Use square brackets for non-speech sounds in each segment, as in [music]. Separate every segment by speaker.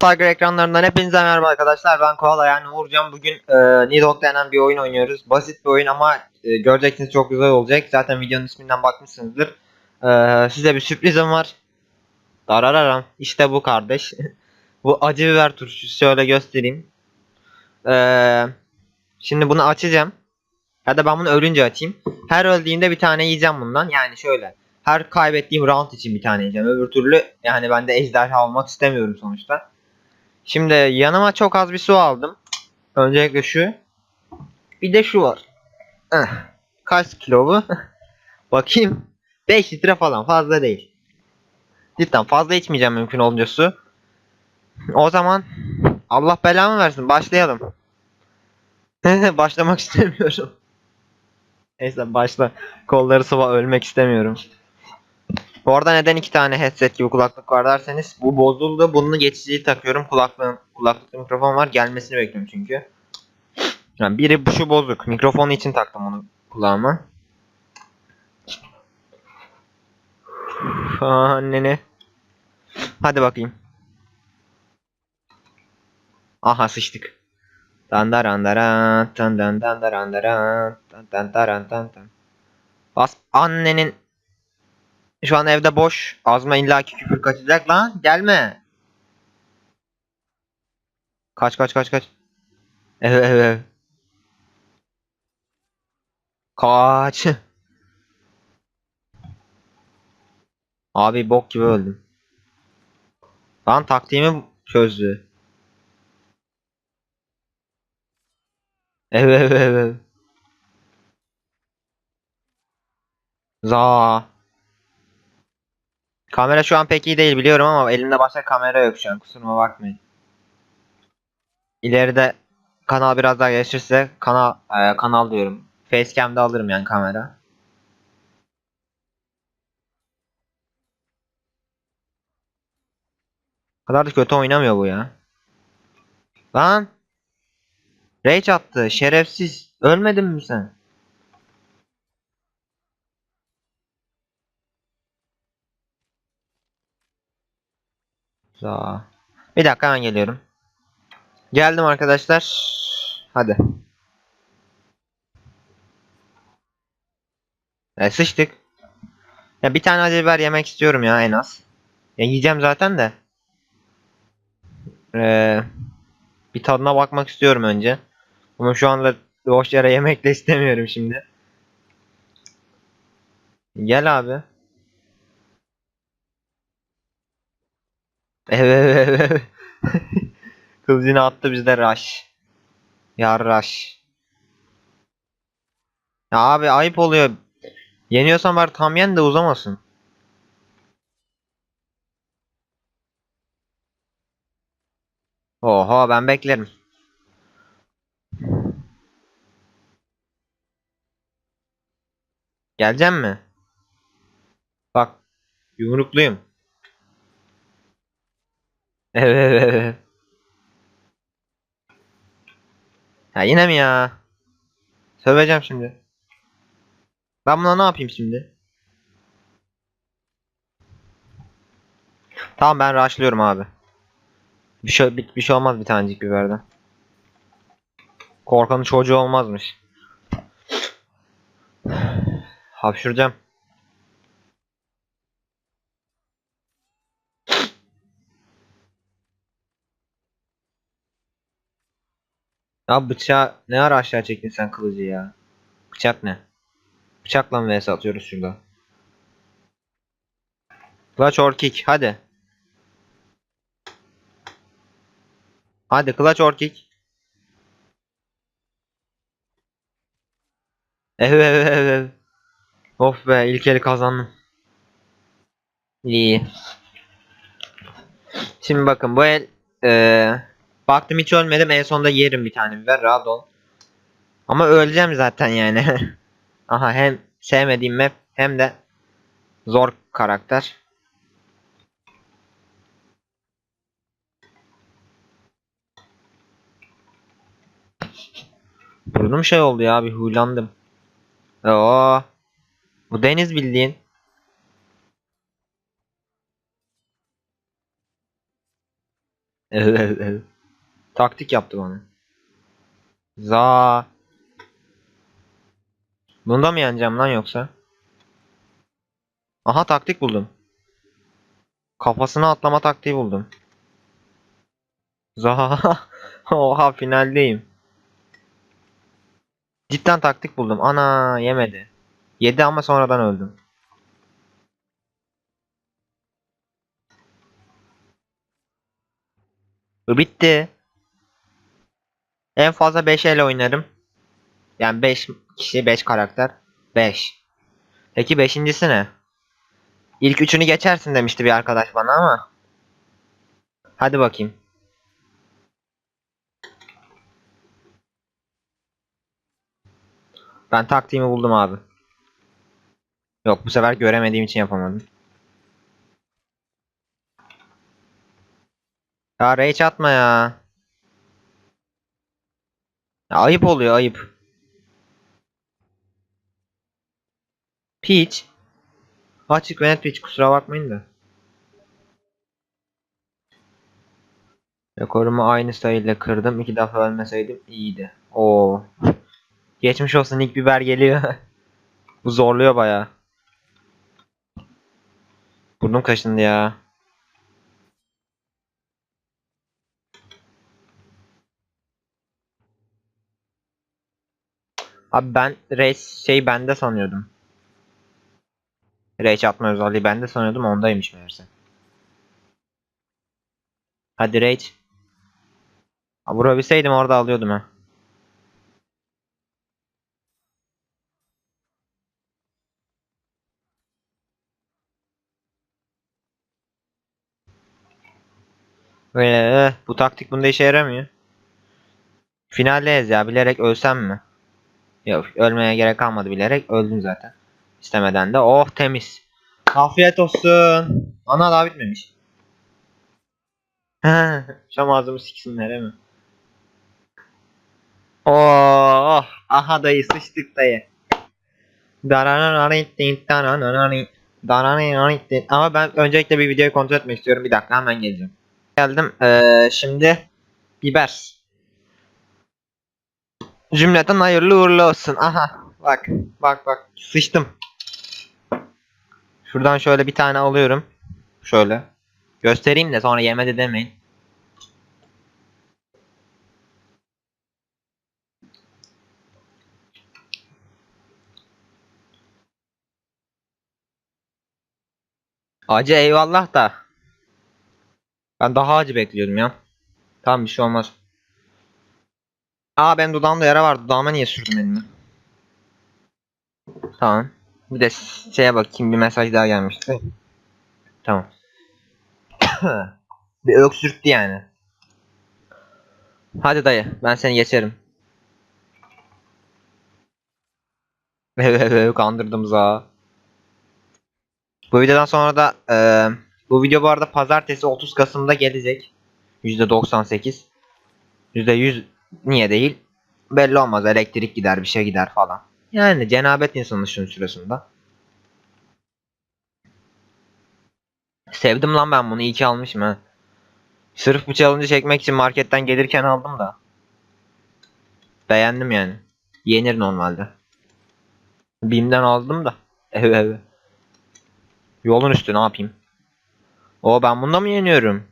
Speaker 1: Tiger ekranlarından hepinize merhaba arkadaşlar. Ben Koala yani Uğurcan. Bugün e, Nidhogg denen bir oyun oynuyoruz. Basit bir oyun ama e, göreceksiniz çok güzel olacak. Zaten videonun isminden bakmışsınızdır. E, size bir sürprizim var. Darararam. İşte bu kardeş. [laughs] bu acı biber turşusu şöyle göstereyim. E, şimdi bunu açacağım. Ya da ben bunu ölünce açayım. Her öldüğümde bir tane yiyeceğim bundan. Yani şöyle. Her kaybettiğim round için bir tane yiyeceğim. Öbür türlü yani ben de ejderha almak istemiyorum sonuçta. Şimdi yanıma çok az bir su aldım. Öncelikle şu. Bir de şu var. Eh, Kaç kilo bu? [laughs] Bakayım. 5 litre falan fazla değil. Cidden fazla içmeyeceğim mümkün olunca su. O zaman Allah belamı versin başlayalım. [laughs] Başlamak istemiyorum. Neyse başla. Kolları sıva ölmek istemiyorum. Bu arada neden iki tane headset gibi kulaklık var derseniz bu bozuldu. Bunu geçici takıyorum. Kulaklığım, kulaklıkta mikrofon var. Gelmesini bekliyorum çünkü. Yani biri şu bozuk. Mikrofonu için taktım onu kulağıma. Uf, Anneni. Hadi bakayım. Aha sıçtık. Dandarandara tan dan dan. Bas annenin şu an evde boş. Ağzıma illaki küfür kaçacak lan. Gelme. Kaç kaç kaç kaç. Evet evet. evet. Kaç. Abi bok gibi öldüm. Lan taktiğimi çözdü. Evet evet evet. Za. Kamera şu an pek iyi değil biliyorum ama elimde başka kamera yok şu an kusuruma bakmayın. İleride kanal biraz daha gelişirse kanal e, kanal diyorum. Facecam'da alırım yani kamera. Kadar da kötü oynamıyor bu ya. Lan. Rage attı. Şerefsiz. Ölmedin mi sen? Za. Bir dakika hemen geliyorum. Geldim arkadaşlar. Hadi. E, sıçtık. Ya bir tane acı biber yemek istiyorum ya en az. Ya yiyeceğim zaten de. Ee, bir tadına bakmak istiyorum önce. Ama şu anda boş yere yemek de istemiyorum şimdi. Gel abi. Evet evet evet. [laughs] Kız yine attı bizde rush. Ya rush. Ya abi ayıp oluyor. Yeniyorsan var tam yen de uzamasın. Oha ben beklerim. Geleceğim mi? Bak yumrukluyum. Evet [laughs] evet. Ya yine mi ya? Söveceğim şimdi. Ben buna ne yapayım şimdi? Tamam ben rushlıyorum abi. Bir şey, bir, bir şey olmaz bir tanecik biberden. Korkanın çocuğu olmazmış. [sighs] Hapşuracağım. Ya bıçağı ne ara aşağı çektin sen kılıcı ya? Bıçak ne? Bıçakla mı vs atıyoruz şurada? Clutch or kick hadi. Hadi clutch or kick. Evet evet evet. Of be ilk eli kazandım. İyi. Şimdi bakın bu el eee baktım hiç ölmedim en sonunda yerim bir tane biber rahat ol. Ama öleceğim zaten yani. [laughs] Aha hem sevmediğim map hem de zor karakter. Burnum şey oldu ya bir huylandım. Oo. Bu deniz bildiğin. [laughs] Evet evet. Taktik yaptı bana. Za. Bunda mı yeneceğim lan yoksa? Aha taktik buldum. Kafasına atlama taktiği buldum. Za. [laughs] Oha finaldeyim. Cidden taktik buldum. Ana yemedi. Yedi ama sonradan öldüm. Bitti. En fazla 5 el oynarım. Yani 5 kişi 5 karakter. 5. Peki beşincisi ne? İlk üçünü geçersin demişti bir arkadaş bana ama. Hadi bakayım. Ben taktiğimi buldum abi. Yok bu sefer göremediğim için yapamadım. Ya rage atma ya. Ayıp oluyor ayıp. Peach. Açık ve net Peach kusura bakmayın da. Rekorumu aynı sayıyla kırdım. İki defa ölmeseydim iyiydi. Oo. Geçmiş olsun ilk biber geliyor. [laughs] Bu zorluyor baya. Burnum kaşındı ya. Abi ben Rage şey bende sanıyordum. Rage atma özelliği bende sanıyordum ondaymış meğerse. Hadi Rage. Ha, vurabilseydim orada alıyordum ha. Böyle eh, bu taktik bunda işe yaramıyor. Finaldeyiz ya bilerek ölsem mi? Yok ölmeye gerek kalmadı bilerek öldüm zaten. İstemeden de oh temiz. Afiyet olsun. Ana daha bitmemiş. [laughs] Şam ağzımı siksinler mi? Oh aha dayı sıçtık dayı. Ama ben öncelikle bir videoyu kontrol etmek istiyorum. Bir dakika hemen geleceğim. Geldim. Ee, şimdi biber. Cümleten hayırlı uğurlu olsun. Aha. Bak. Bak bak. Sıçtım. Şuradan şöyle bir tane alıyorum. Şöyle. Göstereyim de sonra yemedi demeyin. Acı eyvallah da. Ben daha acı bekliyordum ya. Tamam bir şey olmaz. Aa ben dudağımda yara var. Dudağıma niye sürdüm elimi? Tamam. Bir de şeye bakayım bir mesaj daha gelmişti. Tamam. [coughs] bir öksürttü yani. Hadi dayı ben seni geçerim. [laughs] Kandırdım za. Bu videodan sonra da e, bu video bu arada pazartesi 30 Kasım'da gelecek. %98. %100 niye değil? Belli olmaz. Elektrik gider, bir şey gider falan. Yani cenabet insanı şunun sırasında. Sevdim lan ben bunu. İyi ki almışım ha. Sırf bu challenge'ı çekmek için marketten gelirken aldım da. Beğendim yani. Yenir normalde. Bim'den aldım da. Evet evet. Yolun üstü ne yapayım? O ben bunda mı yeniyorum?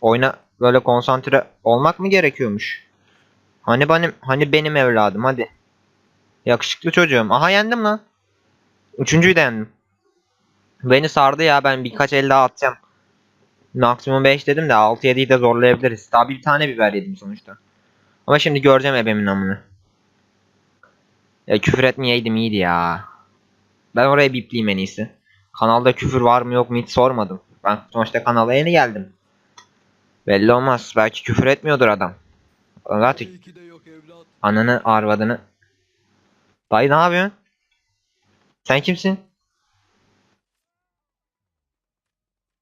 Speaker 1: Oyuna böyle konsantre olmak mı gerekiyormuş? Hani benim hani benim evladım hadi. Yakışıklı çocuğum. Aha yendim lan. Üçüncüyü de yendim. Beni sardı ya ben birkaç el daha atacağım. Maksimum 5 dedim de 6-7'yi de zorlayabiliriz. Daha bir tane biber yedim sonuçta. Ama şimdi göreceğim ebemin amını. Ya küfür etmeyeydim iyiydi ya. Ben oraya bipleyeyim en iyisi. Kanalda küfür var mı yok mu hiç sormadım. Ben sonuçta kanala yeni geldim. Belli olmaz. Belki küfür etmiyordur adam.
Speaker 2: Evlat.
Speaker 1: ananı arvadını. Dayı ne yapıyorsun? Sen kimsin?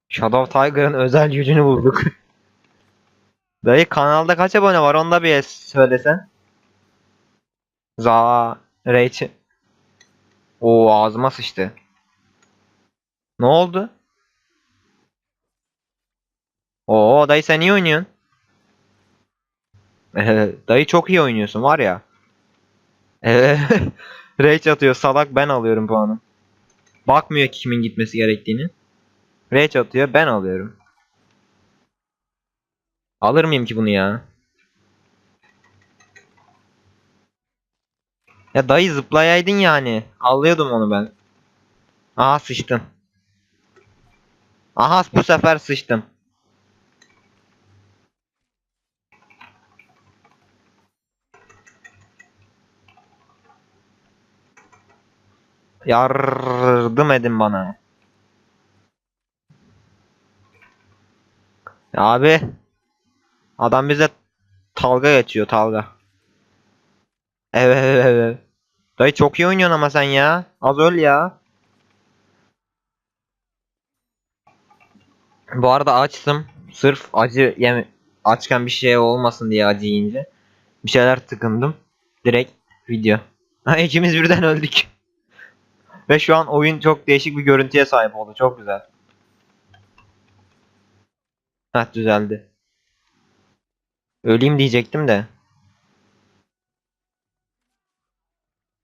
Speaker 1: Shadow Tiger'ın özel gücünü bulduk. [laughs] Dayı kanalda kaç abone var onu da bir söylesen. Za Rage. O ağzıma sıçtı. Ne oldu? Oo dayı sen iyi oynuyorsun. Dayı çok iyi oynuyorsun var ya. [laughs] Rage atıyor salak ben alıyorum puanı. Bakmıyor ki kimin gitmesi gerektiğini. Rage atıyor ben alıyorum. Alır mıyım ki bunu ya? Ya dayı zıplayaydın yani. Alıyordum onu ben. Aha sıçtım. Aha bu sefer sıçtım. Yardım edin bana. Abi. Adam bize talga geçiyor talga. Evet evet evet. Dayı çok iyi oynuyorsun ama sen ya. Az öl ya. Bu arada açtım. Sırf acı yeme açken bir şey olmasın diye acı yiyince. Bir şeyler tıkındım. Direkt video. Ha ikimiz birden öldük. Ve şu an oyun çok değişik bir görüntüye sahip oldu. Çok güzel. Heh düzeldi. Öleyim diyecektim de.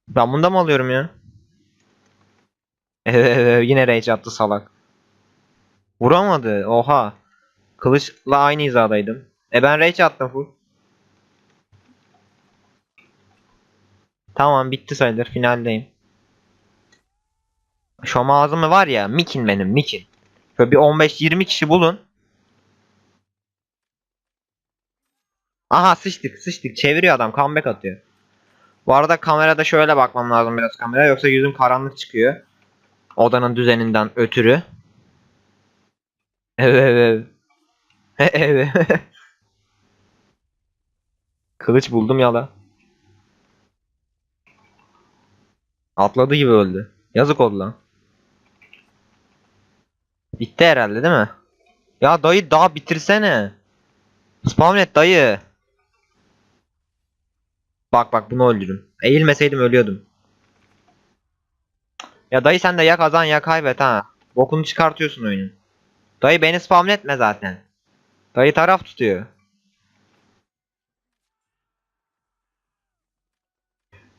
Speaker 1: Ben bunda mı alıyorum ya? Yine rage attı salak. Vuramadı. Oha. Kılıçla aynı hizadaydım. E ben rage attım full. Tamam bitti sayılır. Finaldeyim. Şom ağzımı var ya. Mikin benim Mikin. Şöyle bir 15-20 kişi bulun. Aha sıçtık sıçtık. Çeviriyor adam. Comeback atıyor. Bu arada kamerada şöyle bakmam lazım biraz kamera. Yoksa yüzüm karanlık çıkıyor. Odanın düzeninden ötürü. Evet evet. evet. Kılıç buldum yala. Atladı gibi öldü. Yazık oldu lan. Bitti herhalde değil mi? Ya dayı daha bitirsene. Spam et dayı. Bak bak bunu öldürün. Eğilmeseydim ölüyordum. Ya dayı sen de ya kazan ya kaybet ha. Bokunu çıkartıyorsun oyunun. Dayı beni spamletme zaten. Dayı taraf tutuyor.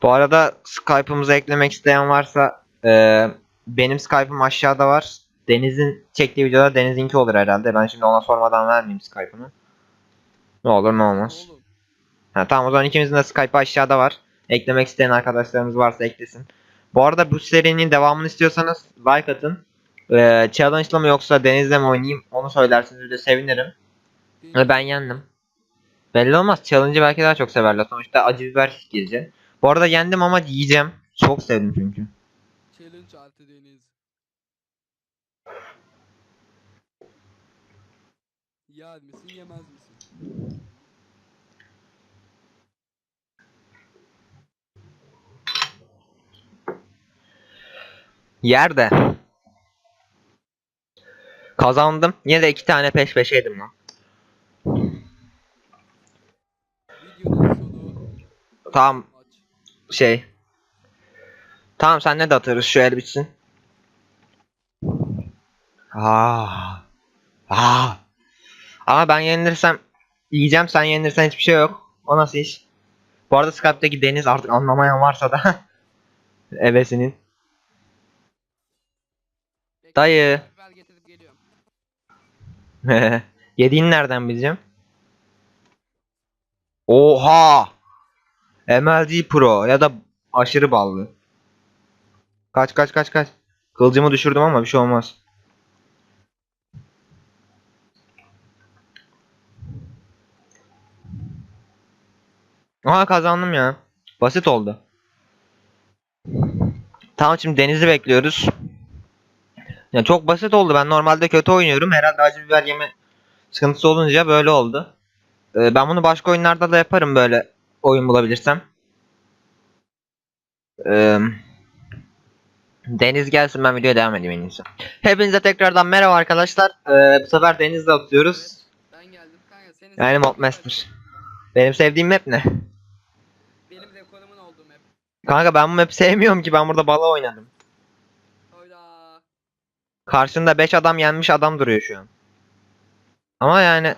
Speaker 1: Bu arada Skype'ımıza eklemek isteyen varsa eee, benim Skype'ım aşağıda var. Deniz'in çektiği videoda Deniz'inki olur herhalde. Ben şimdi ona sormadan vermeyeyim Skype'ını. Ne olur ne olmaz.
Speaker 2: Oğlum.
Speaker 1: Ha, tamam o zaman ikimizin de Skype'ı aşağıda var. Eklemek isteyen arkadaşlarımız varsa eklesin. Bu arada bu serinin devamını istiyorsanız like atın. Ee, challenge'la mı yoksa Deniz'le mi oynayayım onu söylerseniz bir de sevinirim. Ve ben yendim. Belli olmaz. Challenge'ı belki daha çok severler. Sonuçta acı biber gelecek. Bu arada yendim ama yiyeceğim. Çok sevdim çünkü.
Speaker 2: Challenge artı deniz. Yer misin yemez misin?
Speaker 1: Yerde. Kazandım. Yine de iki tane peş peşe yedim lan. Tamam şey. Tamam sen ne de atarız şu el bitsin. Aa. Aa. Ama ben yenilirsem yiyeceğim sen yenilirsen hiçbir şey yok. O nasıl iş? Bu arada Skype'daki Deniz artık anlamayan varsa da [laughs] ebesinin. Dayı. [laughs] Yediğini nereden bileceğim? Oha! MLG Pro ya da aşırı ballı. Kaç kaç kaç kaç. Kılıcımı düşürdüm ama bir şey olmaz. Aha kazandım ya. Basit oldu. Tamam şimdi Deniz'i bekliyoruz. Ya çok basit oldu. Ben normalde kötü oynuyorum. Herhalde acı biber yeme sıkıntısı olunca böyle oldu. Ee, ben bunu başka oyunlarda da yaparım böyle oyun bulabilirsem. Ee, Deniz gelsin ben videoya devam edeyim en iyisi. Hepinize tekrardan merhaba arkadaşlar. Ee, bu sefer Deniz'le atıyoruz.
Speaker 2: Ben geldim kanka senin
Speaker 1: Yani Modmaster. Benim sevdiğim map ne?
Speaker 2: Benim rekorumun olduğum hep.
Speaker 1: Kanka ben bu map'i sevmiyorum ki ben burada bala oynadım.
Speaker 2: Oyda.
Speaker 1: Karşında 5 adam yenmiş adam duruyor şu an. Ama yani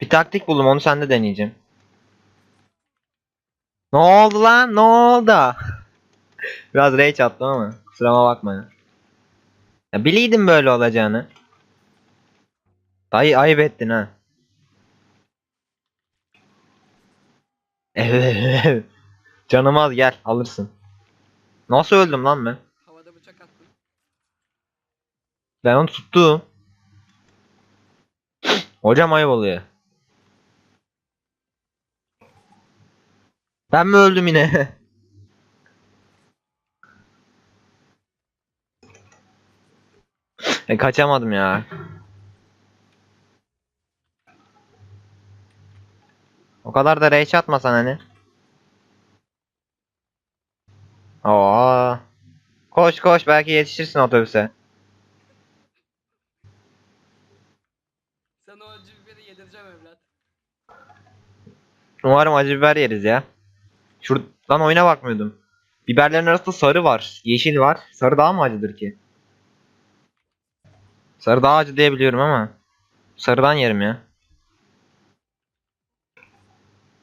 Speaker 1: Bir taktik buldum onu sende deneyeceğim. Ne oldu lan? Ne oldu? [laughs] Biraz rage attım ama kusuruma bakma. Ya biliydim böyle olacağını. Dayı ayıp ettin ha. Evet. Canım az gel alırsın. Nasıl öldüm lan ben?
Speaker 2: Havada bıçak attım.
Speaker 1: Ben onu tuttum. Hocam ayıp oluyor. Ben mi öldüm yine? [laughs] e, kaçamadım ya. O kadar da rage atmasan hani. Oo. Koş koş belki yetişirsin otobüse.
Speaker 2: Sana o acı biberi yedireceğim evlat.
Speaker 1: Umarım acı biber yeriz ya. Şuradan oyuna bakmıyordum. Biberlerin arasında sarı var, yeşil var. Sarı daha mı acıdır ki? Sarı daha acı diye biliyorum ama. Sarıdan yerim ya.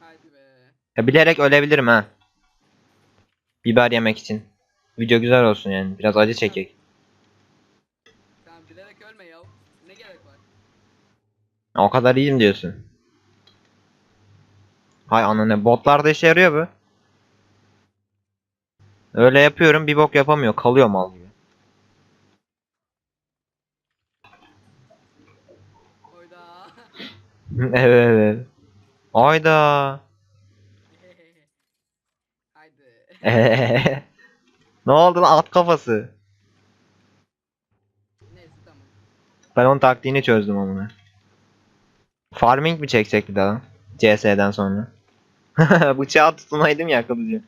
Speaker 2: Haydi be.
Speaker 1: ya bilerek ölebilirim ha. Biber yemek için. Video güzel olsun yani. Biraz acı çekek.
Speaker 2: Tamam bilerek ölme ya. Ne gerek var?
Speaker 1: O kadar iyiyim diyorsun. Hay anane botlar da işe yarıyor bu. Öyle yapıyorum bir bok yapamıyor. Kalıyor mal gibi. [laughs] Evet evet. Ayda. Ne oldu lan at kafası?
Speaker 2: Neyse tamam.
Speaker 1: Ben onun taktiğini çözdüm onu. Farming mi çekecek bir daha? CS'den sonra. [laughs] Bıçağı tutunaydım ya kılıcı.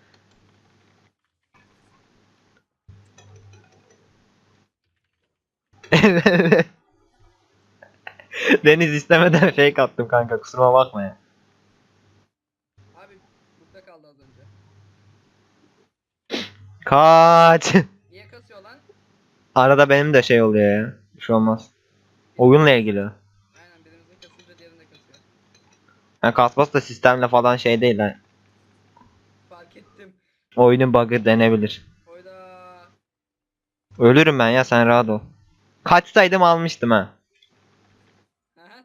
Speaker 1: [laughs] Deniz istemeden fake attım kanka kusuruma bakma ya.
Speaker 2: Abi burada kaldı az önce.
Speaker 1: Kaç.
Speaker 2: Niye kasıyor lan?
Speaker 1: Arada benim de şey oluyor ya. Bir şey olmaz. Oyunla ilgili.
Speaker 2: Aynen birimizin kasınca diğerinde kasıyor.
Speaker 1: Yani kasması da sistemle falan şey değil ha.
Speaker 2: Fark ettim.
Speaker 1: Oyunun bug'ı denebilir.
Speaker 2: Oyda.
Speaker 1: Ölürüm ben ya sen rahat ol. Kaçsaydım almıştım ha.
Speaker 2: Aha.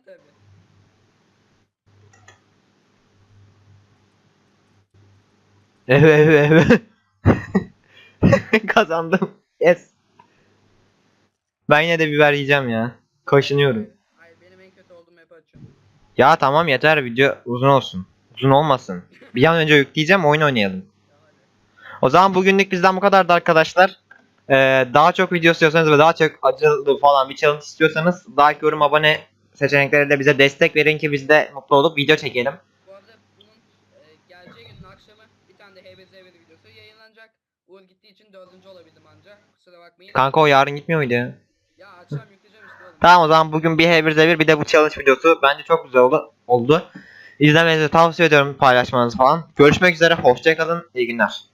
Speaker 1: Evet evet evet. [laughs] Kazandım. Yes. Ben yine de biber yiyeceğim ya. Kaşınıyorum.
Speaker 2: Hayır benim en kötü olduğum açıyorum.
Speaker 1: Ya tamam yeter video uzun olsun. Uzun olmasın. Bir an önce yükleyeceğim oyun oynayalım. O zaman bugünlük bizden bu kadardı arkadaşlar. Ee, daha çok video istiyorsanız ve daha çok acılı falan bir challenge istiyorsanız like, yorum, abone seçenekleriyle bize destek verin ki biz de mutlu olup video çekelim.
Speaker 2: Bu arada bunun e, geleceği günün akşamı bir tane de HBZ videosu yayınlanacak. Uğur gittiği için dördüncü olabildim anca.
Speaker 1: Kanka o yarın gitmiyor muydu ya?
Speaker 2: ya akşam yükleyeceğim işte oğlum.
Speaker 1: Tamam o zaman bugün bir H1Z1 bir de bu challenge videosu bence çok güzel oldu. oldu. İzlemenizi tavsiye ediyorum paylaşmanızı falan. Görüşmek üzere hoşçakalın iyi günler.